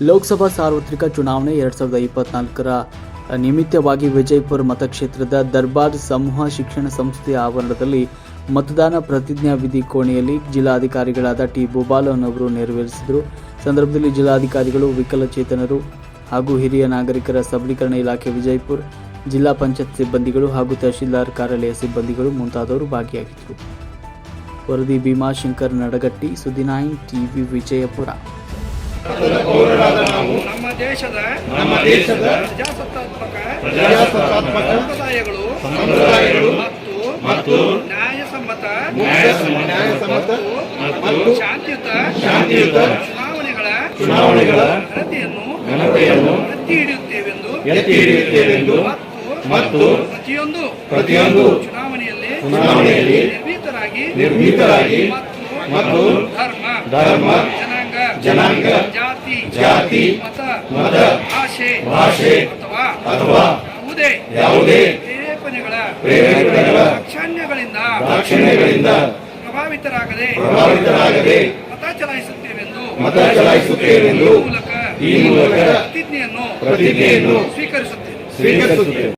ಲೋಕಸಭಾ ಸಾರ್ವತ್ರಿಕ ಚುನಾವಣೆ ಎರಡ್ ಸಾವಿರದ ಇಪ್ಪತ್ನಾಲ್ಕರ ನಿಮಿತ್ತವಾಗಿ ವಿಜಯಪುರ ಮತಕ್ಷೇತ್ರದ ದರ್ಬಾರ್ ಸಮೂಹ ಶಿಕ್ಷಣ ಸಂಸ್ಥೆಯ ಆವರಣದಲ್ಲಿ ಮತದಾನ ಪ್ರತಿಜ್ಞಾ ವಿಧಿ ಕೋಣೆಯಲ್ಲಿ ಜಿಲ್ಲಾಧಿಕಾರಿಗಳಾದ ಟಿ ಅವರು ನೆರವೇರಿಸಿದರು. ಸಂದರ್ಭದಲ್ಲಿ ಜಿಲ್ಲಾಧಿಕಾರಿಗಳು, ವಿಕಲಚೇತನರು ಹಾಗೂ ಹಿರಿಯ ನಾಗರಿಕರ ಸಬಲೀಕರಣ ಇಲಾಖೆ ವಿಜಯಪುರ ಜಿಲ್ಲಾ ಪಂಚಾಯತ್ ಸಿಬ್ಬಂದಿಗಳು ಹಾಗೂ ತಹಶೀಲ್ದಾರ್ ಕಾರ್ಯಾಲಯ ಸಿಬ್ಬಂದಿಗಳು ಮುಂತಾದವರು ಭಾಗಿಯಾಗಿದ್ದರು. ವರದಿ ಭೀಮಾಶಂಕರ್ ನಡಗಟ್ಟಿ ಸುದಿನಾಯಿ ಟಿವಿ ವಿಜಯಪುರ. ನಮ್ಮ ದೇಶದ ನಮ್ಮ ದೇಶದ ಪ್ರಜಾಸತ್ತಾತ್ಮಕ ಪ್ರಜಾಸತ್ತಾತ್ಮಕ ಸಂಪ್ರದಾಯಗಳು ಸಂಪ್ರದಾಯಗಳು ಮತ್ತು ಮತ್ತು ನ್ಯಾಯಸಮ್ಮತ ನ್ಯಾಯಸಮ್ಮತ ಮತ್ತು ಶಾಂತಿಯುತ ಶಾಂತಿಯುತ ಚುನಾವಣೆಗಳ ಚುನಾವಣೆಗಳ ಘನತೆಯನ್ನು ಘನತೆಯನ್ನು ಎತ್ತಿ ಹಿಡಿಯುತ್ತೇವೆಂದು ಎತ್ತಿ ಹಿಡಿಯುತ್ತೇವೆಂದು ಮತ್ತು ಪ್ರತಿಯೊಂದು ಪ್ರತಿಯೊಂದು ಚುನಾವಣೆಯಲ್ಲಿ ಚುನಾವಣೆಯಲ್ಲಿ ನಿರ್ಭೀತರಾಗಿ ನಿರ್ಭೀತರಾಗಿ ಮತ್ತು ಮತ್ತು ಧರ್ಮ ಧರ್ಮ ಜನಾಂಗ ಜಾತಿ ಜಾತಿ ಮತ ಮತ ಭಾಷೆ ಭಾಷೆ ಅಥವಾ ಅಥವಾ ಯಾವುದೇ ಯಾವುದೇ ಪ್ರೇರೇಪಣೆಗಳ ಪ್ರೇರೇಪಣೆಗಳ ದಾಕ್ಷಾಣ್ಯಗಳಿಂದ ದಾಕ್ಷಿಣ್ಯಗಳಿಂದ ಪ್ರಭಾವಿತರಾಗದೆ ಪ್ರಭಾವಿತರಾಗದೆ ಮತ ಚಲಾಯಿಸುತ್ತೇವೆಂದು ಮತ ಚಲಾಯಿಸುತ್ತೇವೆಂದು ಮೂಲಕ ಈ ಮೂಲಕ ಪ್ರತಿಜ್ಞೆಯನ್ನು ಪ್ರತಿಜ್ಞೆಯನ್ನು ಸ್ವೀಕರಿಸುತ್ತೇವೆ ಸ್ವೀಕರಿಸುತ್ತೇವೆ